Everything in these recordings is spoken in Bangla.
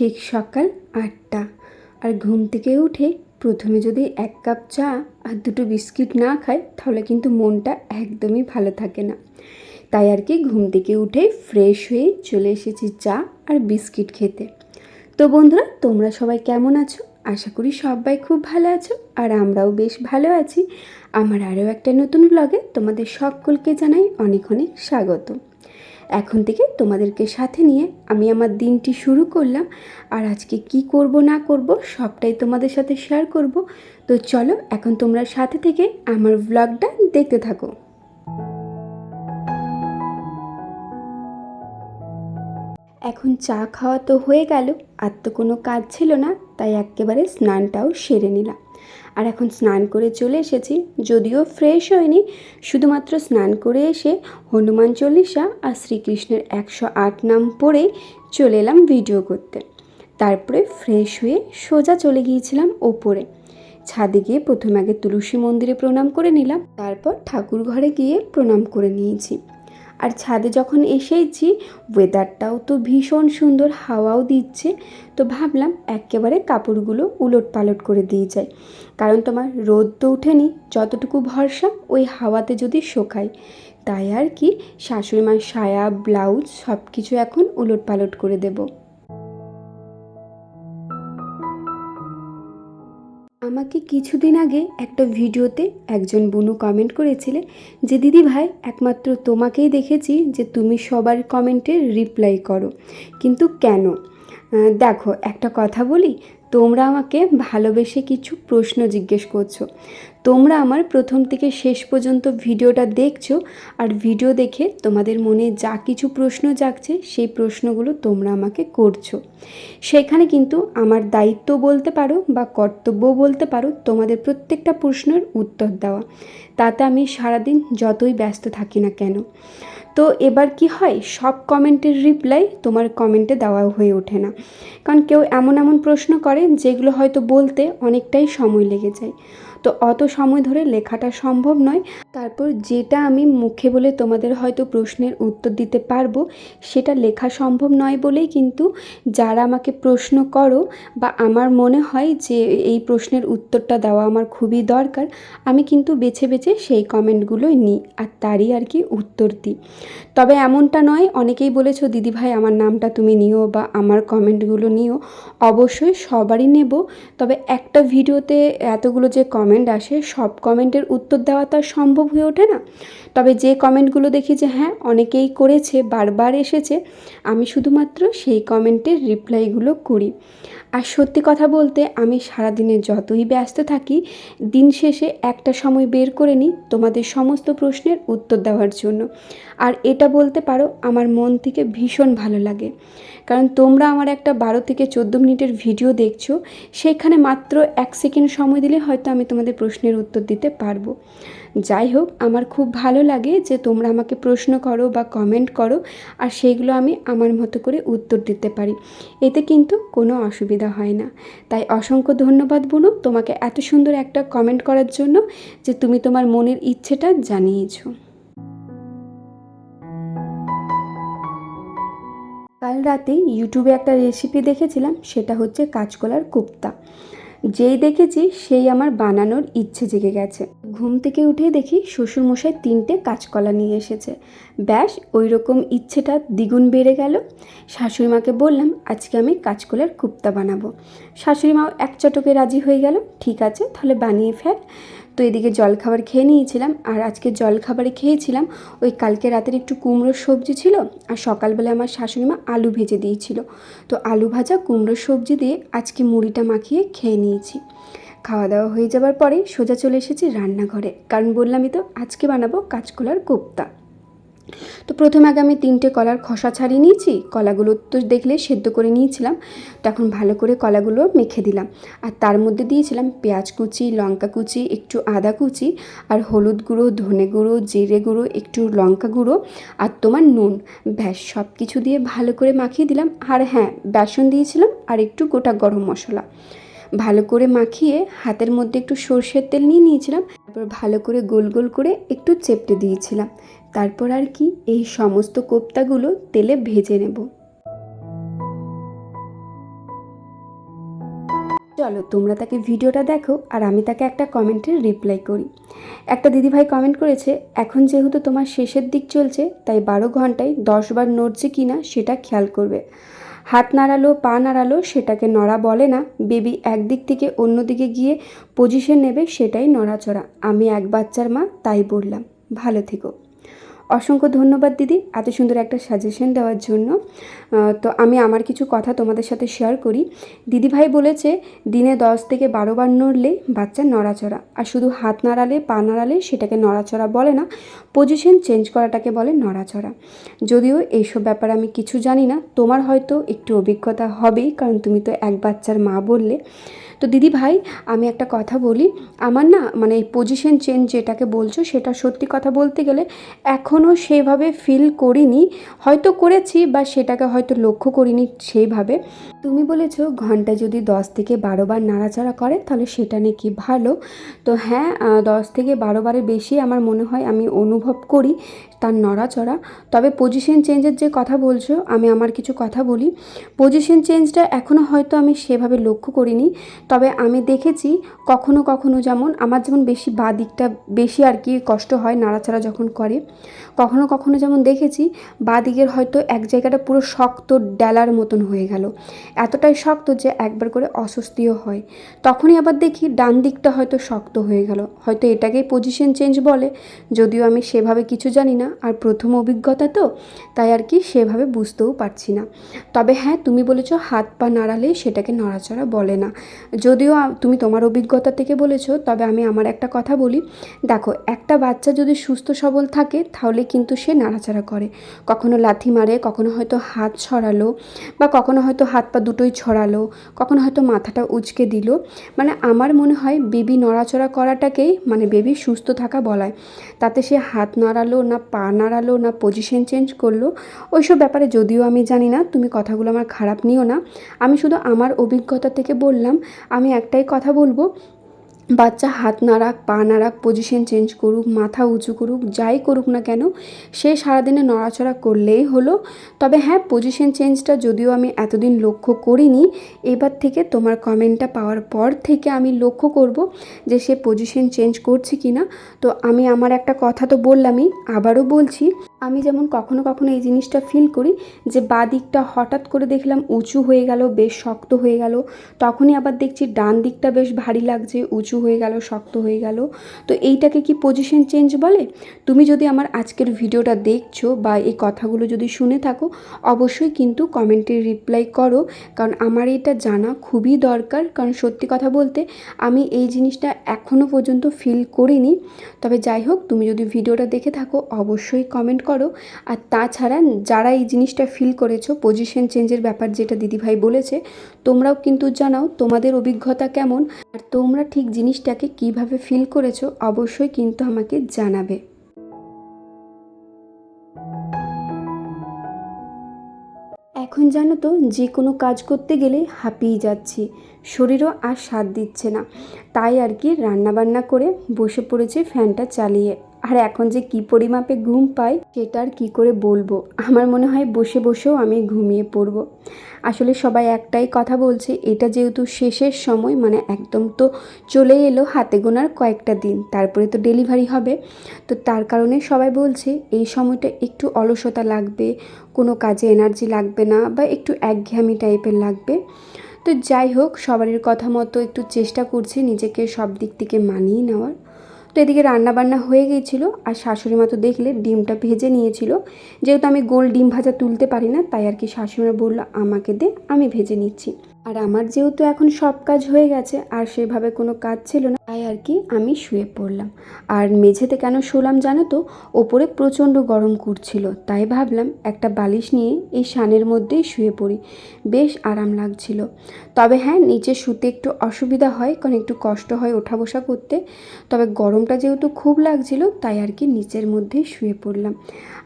ঠিক সকাল আটটা আর ঘুম থেকে উঠে প্রথমে যদি এক কাপ চা আর দুটো বিস্কিট না খায় তাহলে কিন্তু মনটা একদমই ভালো থাকে না। তাই আর কি ঘুম থেকে উঠে ফ্রেশ হয়ে চলে এসেছি চা আর বিস্কিট খেতে। তো বন্ধুরা, তোমরা সবাই কেমন আছো? আশা করি সবাই খুব ভালো আছো আর আমরাও বেশ ভালো আছি। আমার আরও একটা নতুন ব্লগে তোমাদের সকলকে জানাই অনেক অনেক স্বাগত। এখন থেকে তোমাদেরকে সাথে নিয়ে আমি আমার দিনটি শুরু করলাম আর আজকে কি করব না করব সবটাই তোমাদের সাথে শেয়ার করব। তো চলো এখন তোমরা সাথে থেকে আমার ব্লগটা দেখতে থাকো। এখন চা খাওয়া তো হয়ে গেল, আর তো কোনো কাজ ছিল না, তাই একেবারে স্নানটাও সেরে নিলাম। আর এখন স্নান করে চলে এসেছি। যদিও ফ্রেশ হয়নি, শুধুমাত্র স্নান করে এসে হনুমান চল্লিশা আর শ্রীকৃষ্ণের একশো আট নাম পড়ে চলে এলাম ভিডিও করতে। তারপরে ফ্রেশ হয়ে সোজা চলে গিয়েছিলাম ওপরে। ছাদে গিয়ে প্রথমে আগে তুলসী মন্দিরে প্রণাম করে নিলাম, তারপর ঠাকুর ঘরে গিয়ে প্রণাম করে নিয়েছি। আর ছাদে যখন এসেইছি ওয়েদারটাও তো ভীষণ সুন্দর, হাওয়াও দিচ্ছে। তো ভাবলাম একেবারে কাপড়গুলো উলট পালট করে দিয়ে যাই। কারণ তোমার রোদ তো উঠেনি যতটুকু ভরসা, ওই হাওয়াতে যদি শোকাই। তাই আর কি শাশুড়ি মার সায়া ব্লাউজ সব কিছু এখন উলট পালট করে দেবো। আমাকে কিছুদিন আগে একটা ভিডিওতে একজন বুনু কমেন্ট করেছিলে যে, দিদি ভাই, একমাত্র তোমাকেই দেখেছি যে তুমি সবার কমেন্টের রিপ্লাই করো। কিন্তু কেন? দেখো, একটা কথা বলি, তোমরা আমাকে ভালোবেসে কিছু প্রশ্ন জিজ্ঞেস করছ। তোমরা আমার প্রথম থেকে শেষ পর্যন্ত ভিডিওটা দেখছ আর ভিডিও দেখে তোমাদের মনে যা কিছু প্রশ্ন জাগছে সেই প্রশ্নগুলো তোমরা আমাকে করছ। সেখানে কিন্তু আমার দায়িত্ব বলতে পারো বা কর্তব্য বলতে পারো তোমাদের প্রত্যেকটা প্রশ্নের উত্তর দেওয়া। তাতে আমি সারাদিন যতই ব্যস্ত থাকি না কেন। তো এবার কি হয়? সব কমেন্টের রিপ্লাই তোমার কমেন্টে দেওয়া হয়ে ওঠে না। কারণ কেউ এমন এমন প্রশ্ন করে যেগুলো হয়তো বলতে অনেকটাই সময় লেগে যায়। তো অত সময় ধরে লেখাটা সম্ভব নয়। তারপর যেটা আমি মুখে বলে তোমাদের হয়তো প্রশ্নের উত্তর দিতে পারব, সেটা লেখা সম্ভব নয় বলেই কিন্তু যারা আমাকে প্রশ্ন করো বা আমার মনে হয় যে এই প্রশ্নের উত্তরটা দেওয়া আমার খুবই দরকার, আমি কিন্তু বেছে বেছে সেই কমেন্টগুলোই নিই আর তারই আর কি উত্তর দিই। তবে এমনটা নয়, অনেকেই বলেছ, দিদি ভাই, আমার নামটা তুমি নিও বা আমার কমেন্টগুলো নিও। অবশ্যই সবারই নেব। তবে একটা ভিডিওতে এতগুলো যে কমেন্ট আসে, সব কমেন্টের উত্তর দেওয়া তো আর সম্ভব হয়ে ওঠে না। তবে যে কমেন্টগুলো দেখি যে হ্যাঁ অনেকেই করেছে, বারবার এসেছে, আমি শুধুমাত্র সেই কমেন্টের রিপ্লাইগুলো করি। আর সত্যি কথা বলতে আমি সারাদিনে যতই ব্যস্ত থাকি, দিন শেষে একটা সময় বের করে নিই তোমাদের সমস্ত প্রশ্নের উত্তর দেওয়ার জন্য। আর এটা বলতে পারো, আমার মন থেকে ভীষণ ভালো লাগে। কারণ তোমরা আমার একটা বারো থেকে চোদ্দ মিনিটের ভিডিও দেখছ সেখানে মাত্র এক সেকেন্ড সময় দিলে হয়তো আমি তোমাদের প্রশ্নের উত্তর দিতে পারব। যাই হোক, আমার খুব ভালো লাগে যে তোমরা আমাকে প্রশ্ন করো বা কমেন্ট করো, আর সেইগুলো আমি আমার মতো করে উত্তর দিতে পারি। এতে কিন্তু কোনো অসুবিধা হয় না। তাই অসংখ্য ধন্যবাদ বুনু তোমাকে এত সুন্দর একটা কমেন্ট করার জন্য যে তুমি তোমার মনের ইচ্ছেটা জানিয়েছো। কাল রাতে ইউটিউবে একটা রেসিপি দেখেছিলাম, সেটা হচ্ছে কাঁচকলার কোপ্তা। যেই দেখেছি সেই আমার বানানোর ইচ্ছে জেগে গেছে। ঘুম থেকে উঠে দেখি শ্বশুরমশাই তিনটে কাঁচকলা নিয়ে এসেছে। ব্যাস ওই রকম ইচ্ছেটা দ্বিগুণ বেড়ে গেল। শাশুড়িমাকে বললাম, আজকে আমি কাঁচকলার কুপ্তা বানাবো। শাশুড়িমাও এক চটকে রাজি হয়ে গেল, ঠিক আছে, তাহলে বানিয়ে ফেল। তো এদিকে জলখাবার খেয়ে নিয়েছিলাম আর আজকে জলখাবারে খেয়েছিলাম। ওই কালকে রাতের একটু কুমড়োর সবজি ছিল আর সকালবেলা আমার শাশুড়ি মা আলু ভেজে দিয়েছিল। তো আলু ভাজা, কুমড়োর সবজি দিয়ে আজকে মুড়িটা মাখিয়ে খেয়ে নিয়েছি। খাওয়া দাওয়া হয়ে যাবার পরে সোজা চলে এসেছি রান্নাঘরে। কারণ বললামই তো, আজকে বানাবো কাঁচকলার কোপ্তা। তো প্রথমে আগে আমি তিনটে কলার খসা ছাড়িয়ে নিয়েছি, কলাগুলো তো দেখলে সেদ্ধ করে নিয়েছিলাম। তখন ভালো করে কলাগুলো মেখে দিলাম। আর তার মধ্যে দিয়েছিলাম পেঁয়াজ কুচি, লঙ্কা কুচি, একটু আদা কুচি আর হলুদ গুঁড়ো, ধনে গুঁড়ো, জিরে গুঁড়ো, একটু লঙ্কা গুঁড়ো আর তোমার নুন। ব্যাস সব কিছু দিয়ে ভালো করে মাখিয়ে দিলাম। আর হ্যাঁ বেসন দিয়েছিলাম আর একটু গোটা গরম মশলা। ভালো করে মাখিয়ে হাতের মধ্যে একটু সর্ষের তেল নিয়ে নিয়েছিলাম। তারপর ভালো করে গোল গোল করে একটু চেপটে দিয়েছিলাম। তারপর আর কি এই সমস্ত কোপ্তাগুলো তেলে ভেজে নেব। চলো তোমরা তাকে ভিডিওটা দেখো আর আমি তাকে একটা কমেন্টের রিপ্লাই করি। একটা দিদিভাই কমেন্ট করেছে, এখন যেহেতু তোমার শেষের দিক চলছে, তাই বারো ঘন্টায় দশ বার নড়ছে কি না সেটা খেয়াল করবে। হাত নাড়ালো, পা নাড়ালো, সেটাকে নড়া বলে না। বেবি একদিক থেকে অন্যদিকে গিয়ে পজিশন নেবে, সেটাই নড়াচড়া। আমি এক বাচ্চার মা, তাই বললাম। ভালো থেকো। অসংখ্য ধন্যবাদ দিদি এত সুন্দর একটা সাজেশন দেওয়ার জন্য। তো আমি আমার কিছু কথা তোমাদের সাথে শেয়ার করি। দিদিভাই বলেছে, দিনে দশ থেকে বারো বার নড়লে বাচ্চা নড়াচড়া। আর শুধু হাত নাড়ালে, পা নাড়ালে সেটাকে নড়াচড়া বলে না পজিশন চেঞ্জ করাটাকে বলে নড়াচড়া। যদিও এইসব ব্যাপারে আমি কিছু জানি না, তোমার হয়তো একটু অভিজ্ঞতা হবেই, কারণ তুমি তো এক বাচ্চার মা বললে। তো দিদি ভাই, আমি একটা কথা বলি। আমার না মানে এই পজিশন চেঞ্জ যেটাকে বলছো, সেটা সত্যি কথা বলতে গেলে এখনও সেভাবে ফিল করিনি। হয়তো করেছি বা সেটাকে হয়তো লক্ষ্য করিনি সেইভাবে। তুমি বলেছ ঘণ্টা যদি দশ থেকে বারো বার নাড়াচাড়া করে, তাহলে সেটা নাকি ভালো। তো হ্যাঁ দশ থেকে বারো বারের বেশি আমার মনে হয় আমি অনুভব করি তার নড়াচড়া। তবে পজিশন চেঞ্জের যে কথা বলছো, আমি আমার কিছু কথা বলি। পজিশন চেঞ্জটা এখনও হয়তো আমি সেভাবে লক্ষ্য করিনি। তবে আমি দেখেছি কখনো কখনো যেমন আমার যেমন বেশি বা দিকটা বেশি আর কি কষ্ট হয় নাড়াচাড়া যখন করে, কখনো কখনো যেমন দেখেছি বা দিকের হয়তো এক জায়গাটা পুরো শক্ত ডেলার মতন হয়ে গেল, এতটাই শক্ত যে একবার করে অস্বস্তিও হয়। তখনই আবার দেখি ডান দিকটা হয়তো শক্ত হয়ে গেল, হয়তো এটাকেই পজিশন চেঞ্জ বলে, যদিও আমি সেভাবে কিছু জানি না আর প্রথম অভিজ্ঞতা তো, তাই আর কি সেভাবে বুঝতেও পারছি না। তবে হ্যাঁ তুমি বলেছ হাত পা নাড়ালে সেটাকে নড়াচড়া বলে না যদিও তুমি তোমার অভিজ্ঞতা থেকে বলেছ, তবে আমি আমার একটা কথা বলি। দেখো, একটা বাচ্চা যদি সুস্থ সবল থাকে, তাহলে কিন্তু সে নাড়াচাড়া করে। কখনো লাথি মারে, কখনো হয়তো হাত ছড়ালো, বা কখনো হয়তো হাত পা দুটোই ছড়ালো, কখনো হয়তো মাথাটা উচকে দিল। মানে আমার মনে হয় বেবি নড়াচড়া করাটাকেই মানে বেবি সুস্থ থাকা বলায়। তাতে সে হাত নাড়ালো না পা নাড়ালো না পজিশন চেঞ্জ করল, ওইসব ব্যাপারে যদিও আমি জানি না, তুমি কথাগুলো আমার খারাপ নিও না। আমি শুধু আমার অভিজ্ঞতা থেকে বললাম আমি একটাই কথা বলব, বাচ্চা হাত নাড়াক পা নাড়াক পজিশন চেঞ্জ করুক, মাথা উঁচু করুক, যাই করুক না কেন, সে সারাদিনে নড়াচড়া করলেই হলো। তবে হ্যাঁ পজিশন চেঞ্জটা যদিও আমি এতদিন লক্ষ্য করিনি, এবার থেকে তোমার কমেন্টটা পাওয়ার পর থেকে আমি লক্ষ্য করব যে সে পজিশন চেঞ্জ করছে কি না তো আমি আমার একটা কথা তো বললামই, আবারও বলছি আমি যেমন কখনো কখনো এই জিনিসটা ফিল করি যে বা দিকটা হঠাৎ করে দেখলাম উঁচু হয়ে গেল, বেশ শক্ত হয়ে গেল। তখনই আবার দেখছি ডান দিকটা বেশ ভারী লাগছে, উঁচু হয়ে গেল, শক্ত হয়ে গেল। তো এইটাকে কি পজিশন চেঞ্জ বলে? তুমি যদি আমার আজকের ভিডিওটা দেখছ বা এই কথাগুলো যদি শুনে থাকো, অবশ্যই কিন্তু কমেন্টে রিপ্লাই করো। কারণ আমার এটা জানা খুবই দরকার। কারণ সত্যি কথা বলতে, আমি এই জিনিসটা এখনও পর্যন্ত ফিল করিনি। তবে যাই হোক, তুমি যদি ভিডিওটা দেখে থাকো, অবশ্যই কমেন্ট করো। আর তাছাড়া যারা এই জিনিসটা ফিল করেছ পজিশন চেঞ্জের ব্যাপার যেটা দিদিভাই বলেছে, তোমরাও কিন্তু জানাও তোমাদের অভিজ্ঞতা কেমন। আর তোমরা ঠিক জিনিসটাকে কীভাবে ফিল করেছ, অবশ্যই কিন্তু আমাকে জানাবে। এখন জানো তো, যে কোনো কাজ করতে গেলে হাঁপিয়ে যাচ্ছি। শরীরও আর সাথ দিচ্ছে না। তাই আর কি রান্নাবান্না করে বসে পড়েছে ফ্যানটা চালিয়ে। আর এখন যে কী পরিমাপে ঘুম পাই, সেটা আর কী করে বলব? আমার মনে হয় বসে বসেও আমি ঘুমিয়ে পড়ব। আসলে সবাই একটাই কথা বলছে, এটা যেহেতু শেষের সময় মানে একদম তো চলে এলো হাতে গোনার কয়েকটা দিন, তারপরে তো ডেলিভারি হবে। তো তার কারণে সবাই বলছে, এই সময়টা একটু অলসতা লাগবে, কোনো কাজে এনার্জি লাগবে না, বা একটু একঘেয়ামি টাইপের লাগবে। তো যাই হোক সবারই কথা মতো একটু চেষ্টা করছি নিজেকে সব দিক থেকে মানিয়ে নেওয়ার। তো এদিকে রান্না বান্না হয়ে গিয়েছিল আর শাশুড়ি মা তো দেখলে ডিমটা ভেজে নিয়েছিল। যেহেতু আমি গোল ডিম ভাজা তুলতে পারি না, তাই আর কি শাশুড়িমা বলল, আমাকে দে, আমি ভেজে নিচ্ছি। আর আমার যেহেতু এখন সব কাজ হয়ে গেছে, আর সেভাবে কোনো কাজ ছিল না, তাই আর কি আমি শুয়ে পড়লাম। আর মেঝেতে কেন শুলাম জানো তো? ওপরে প্রচণ্ড গরম করছিল, তাই ভাবলাম একটা বালিশ নিয়ে এই শানের মধ্যেই শুয়ে পড়ি। বেশ আরাম লাগছিল। তবে হ্যাঁ নিচে শুতে একটু অসুবিধা হয়, কারণ একটু কষ্ট হয় ওঠা বসা করতে। তবে গরমটা যেহেতু খুব লাগছিল, তাই আর কি নিচের মধ্যেই শুয়ে পড়লাম।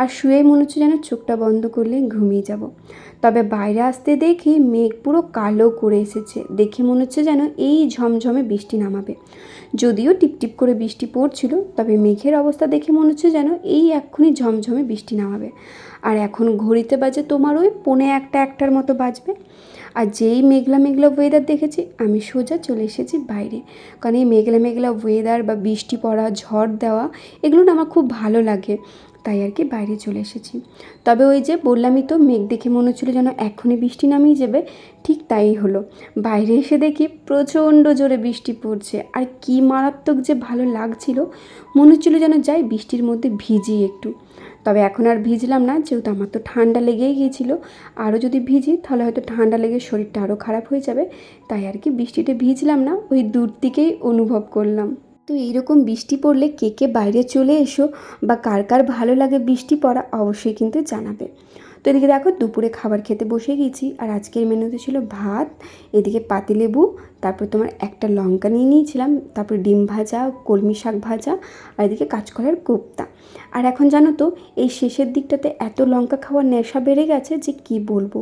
আর শুয়ে মনে হচ্ছে যেন চোখটা বন্ধ করলে ঘুমিয়ে যাব। তবে বাইরে আসতে দেখি মেঘ পুরো কালো করে এসেছে। দেখে মনে হচ্ছে যেন এই ঝমঝমে বৃষ্টি নামাবে। যদিও টিপটিপ করে বৃষ্টি পড়ছিল, তবে মেঘের অবস্থা দেখে মনে হচ্ছে যেন এই এক্ষুনি ঝমঝমে বৃষ্টি নামাবে। আর এখন ঘড়িতে বাজে তোমার ওই পৌনে একটা, একটার মতো বাজবে। আর যেই মেঘলা মেঘলা ওয়েদার দেখেছি, আমি সোজা চলে এসেছি বাইরে। কারণ এই মেঘলা মেঘলা ওয়েদার বা বৃষ্টি পড়া, ঝড় দেওয়া, এগুলো না আমার খুব ভালো লাগে। তাই আর কি বাইরে চলে এসেছি। তবে ওই যে বললামই তো, মেঘ দেখে মনে হচ্ছিল যেন এখনই বৃষ্টি নামিয়ে যাবে। ঠিক তাই হলো। বাইরে এসে দেখি প্রচণ্ড জোরে বৃষ্টি পড়ছে। আর কি মারাত্মক যে ভালো লাগছিল, মনে হচ্ছিল যেন যাই বৃষ্টির মধ্যে ভিজি একটু। তবে এখন আর ভিজলাম না, যেহেতু আমার তো ঠান্ডা লেগেই গিয়েছিল। আরও যদি ভিজি, তাহলে হয়তো ঠান্ডা লেগে শরীরটা আরও খারাপ হয়ে যাবে। তাই আর কি বৃষ্টিতে ভিজলাম না, ওই দূর থেকেই অনুভব করলাম। তো এইরকম বৃষ্টি পড়লে কে কে বাইরে চলে এসো বা কার কার ভালো লাগে বৃষ্টি পড়া অবশ্যই কিন্তু জানাবে। তো এদিকে দেখো দুপুরে খাবার খেতে বসে গেছি আর আজকের মেনুতে ছিল ভাত, এদিকে পাতিলেবু তারপর তোমার একটা লঙ্কা নিয়ে নিয়েছিলাম, তারপর ডিম ভাজা, কলমি শাক ভাজা, আর এদিকে কাঁচকলার কোপ্তা। আর এখন জানো তো, এই শেষের দিকটাতে এত লঙ্কা খাওয়ার নেশা বেড়ে গেছে যে কি বলব?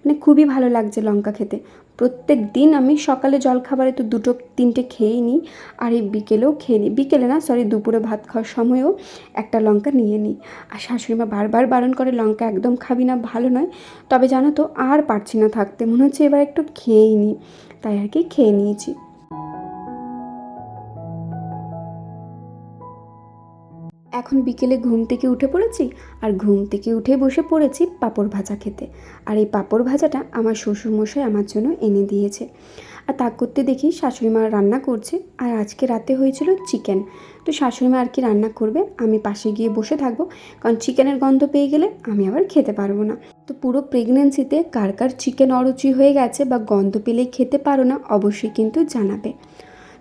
মানে খুবই ভালো লাগছে লঙ্কা খেতে। প্রত্যেক দিন আমি সকালে জলখাবারে তো দুটো, তিনটে খেয়েই নিই, আর এই বিকেলেও খেয়ে নিই। বিকেলে না সরি দুপুরে ভাত খাওয়ার সময়ও একটা লঙ্কা নিয়ে নিই। আর শাশুড়ি মা বারবার বারণ করে, লঙ্কা একদম খাবি না, ভালো নয়। তবে জানো তো, আর পারছি না থাকতে। মনে হচ্ছে এবার একটু খেয়েই নিই। তাই আর কি খেয়ে নিয়েছি। এখন বিকেলে ঘুম থেকে উঠে পড়েছি আর ঘুম থেকে উঠে বসে পড়েছি পাঁপড় ভাজা খেতে। আর এই পাঁপড় ভাজাটা আমার শ্বশুরমশাই আমার জন্য এনে দিয়েছে। আর তা করতে দেখি শাশুড়ি মা রান্না করছে। আর আজকে রাতে হয়েছিল চিকেন। তো শাশুড়ি মা আর কি রান্না করবে, আমি পাশে গিয়ে বসে থাকব। কারণ চিকেনের গন্ধ পেয়ে গেলে আমি আবার খেতে পারব না। তো পুরো প্রেগনেন্সিতে কার কার চিকেন অরুচি হয়ে গেছে বা গন্ধ পেলেই খেতে পারো না, অবশ্যই কিন্তু জানাবে।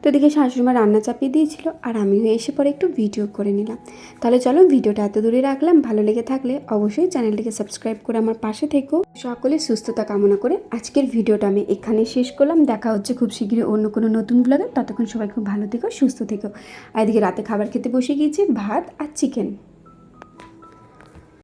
তো এদিকে শাশুড়িমা রান্না চাপিয়ে দিয়েছিল আর আমিও এসে পরে একটু ভিডিও করে নিলাম। তাহলে চলো ভিডিওটা এত দূরে রাখলাম, ভালো লেগে থাকলে অবশ্যই চ্যানেলটিকে সাবস্ক্রাইব করে আমার পাশে থেকো। সকলে সুস্থতা কামনা করে আজকের ভিডিওটা আমি এখানে শেষ করলাম। দেখা হচ্ছে খুব শীঘ্রই অন্য কোনো নতুন ব্লগে ততক্ষণ সবাই খুব ভালো থেকো, সুস্থ থেকো। আর এদিকে রাতে খাবার খেতে বসে গিয়েছি, ভাত আর চিকেন